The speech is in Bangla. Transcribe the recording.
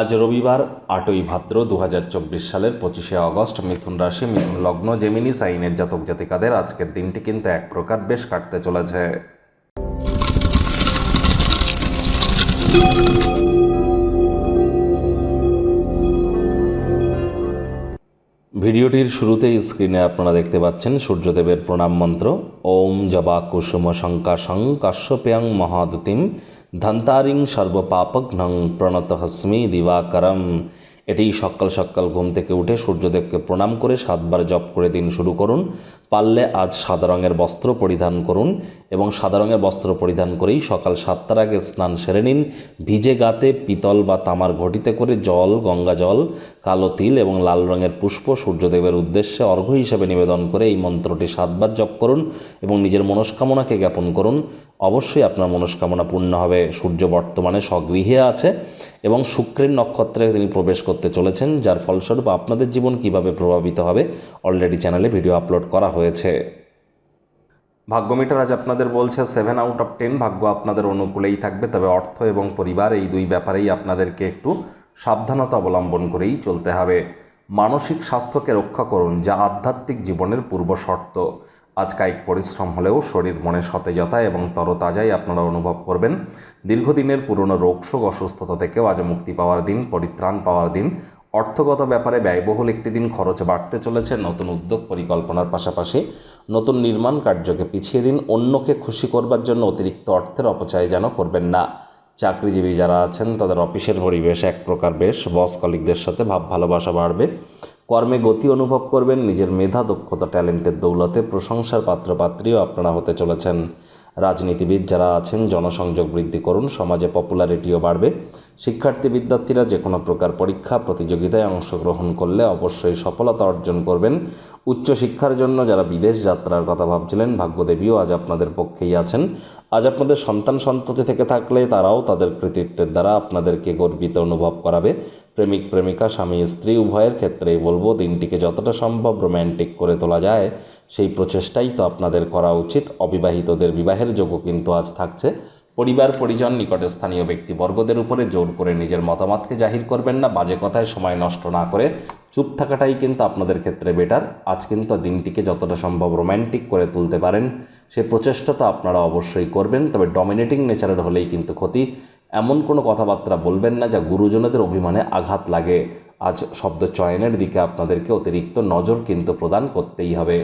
আজ রবিবার, আটই ভাদ্র দু হাজার চব্বিশ সালের পঁচিশে আগস্ট, মিথুন রাশি, মিথুন লগ্ন, জেমিনি সাইনের জাতক জাতিকাদের আজকের দিনটি কিন্তু এক প্রকার বেশ কাটতে চলেছে। ভিডিওটির শুরুতেই স্ক্রিনে আপনারা দেখতে পাচ্ছেন সূর্যদেবের প্রণাম মন্ত্র, ওম জবা কুসুম শঙ্কাশং কাশ্যপেয়ং মহাদতিম धन्तारिं सर्वपापघ्नं प्रणतः स्मे दिवाकरं এটি সকাল সকাল ঘুম থেকে উঠে সূর্যদেবকে প্রণাম করে সাতবার জপ করে দিন শুরু করুন। পারলে আজ সাদা রঙের বস্ত্র পরিধান করুন এবং সাদা রঙের বস্ত্র পরিধান করেই সকাল সাতটার আগে স্নান সেরে নিন। ভিজে গাতে পিতল বা তামার ঘটিতে করে জল, গঙ্গা জল, কালো তিল এবং লাল রঙের পুষ্প সূর্যদেবের উদ্দেশ্যে অর্ঘ্য হিসেবে নিবেদন করে এই মন্ত্রটি সাতবার জপ করুন এবং নিজের মনস্কামনাকে জ্ঞাপন করুন। অবশ্যই আপনার মনস্কামনা পূর্ণ হবে। সূর্য বর্তমানে স্বগৃহে আছে। এবং শুক্রের নক্ষত্রে তিনি প্রবেশ করতে চলেছেন, যার ফলস্বরূপ আপনাদের জীবন কীভাবে প্রভাবিত হবে অলরেডি চ্যানেলে ভিডিও আপলোড করা হয়েছে। ভাগ্যমিটার আজ আপনাদের বলছে, সেভেন আউট অফ টেন ভাগ্য আপনাদের অনুকূলেই থাকবে। তবে অর্থ এবং পরিবার এই দুই ব্যাপারেই আপনাদেরকে একটু সাবধানতা অবলম্বন করেই চলতে হবে। মানসিক স্বাস্থ্যকে রক্ষা করুন, যা আধ্যাত্মিক জীবনের পূর্ব শর্ত। আজ কায়িক পরিশ্রম হলেও শরীর মনে সতেজতা এবং তরতাজাই আপনারা অনুভব করবেন। দীর্ঘদিনের পুরনো রোগশোক অসুস্থতা থেকেও আজ মুক্তি পাওয়ার দিন, পরিত্রাণ পাওয়ার দিন। অর্থগত ব্যাপারে ব্যয়বহুল একটি দিন খরচ বাড়তে চলেছে। নতুন উদ্যোগ পরিকল্পনার পাশাপাশি নতুন নির্মাণ কার্যকে পিছিয়ে দিন। অন্যকে খুশি করবার জন্য অতিরিক্ত অর্থের অপচয় যেন করবেন না। চাকরিজীবী যারা আছেন, তাদের অফিসের পরিবেশ এক প্রকার বেশ। বস কলিকদের সাথে ভাব ভালোবাসা বাড়বে। কর্মে গতি অনুভব করবেন, নিজের মেধা, দক্ষতা, ট্যালেন্টের দৌলতে প্রশংসার পাত্রপাত্রীও আপনারা হতে চলেছেন। রাজনীতিবিদ যারা আছেন, জনসংযোগ বৃদ্ধি করুন, সমাজে পপুলারিটিও বাড়বে। শিক্ষার্থী, বিদ্যার্থীরা যে কোনো প্রকার পরীক্ষা, প্রতিযোগিতায় অংশগ্রহণ করলে অবশ্যই সফলতা অর্জন করবেন। উচ্চশিক্ষার জন্য যারা বিদেশ যাত্রার কথা ভাবছিলেন, ভাগ্যদেবীও আজ আপনাদের পক্ষেই আছেন। আজ আপনাদের সন্তান সন্ততি থেকে থাকলে তারাও তাদের কৃতিত্বের দ্বারা আপনাদেরকে গর্বিত অনুভব করাবে। প্রেমিক, প্রেমিকা, স্বামী, স্ত্রী, উভয়ের ক্ষেত্রেই বলব, দিনটিকে যতটা সম্ভব রোম্যান্টিক করে তোলা যায়, সেই প্রচেষ্টাই তো আপনাদের করা উচিত। অবিবাহিতদের বিবাহের যোগ্য কিন্তু আজ থাকছে। পরিবার, পরিজন, নিকটে স্থানীয় ব্যক্তিবর্গদের উপরে জোর করে নিজের মতামতকে জাহির করবেন না, বাজে কথায় সময় নষ্ট না করে। চুপ থাকাটাই কিন্তু আপনাদের ক্ষেত্রে বেটার। আজ কিন্তু দিনটিকে যতটা সম্ভব রোম্যান্টিক করে তুলতে পারেন। সে প্রচেষ্টা তো আপনারা অবশ্যই করবেন, তবে ডমিনেটিং নেচারের হলেই কিন্তু ক্ষতি। এমন কোনো কথাবার্তা বলবেন না যা গুরুজনদের অভিমানে আঘাত লাগে। আজ শব্দ চয়নের দিকে আপনাদেরকে অতিরিক্ত নজর কিন্তু প্রদান করতেই হবে।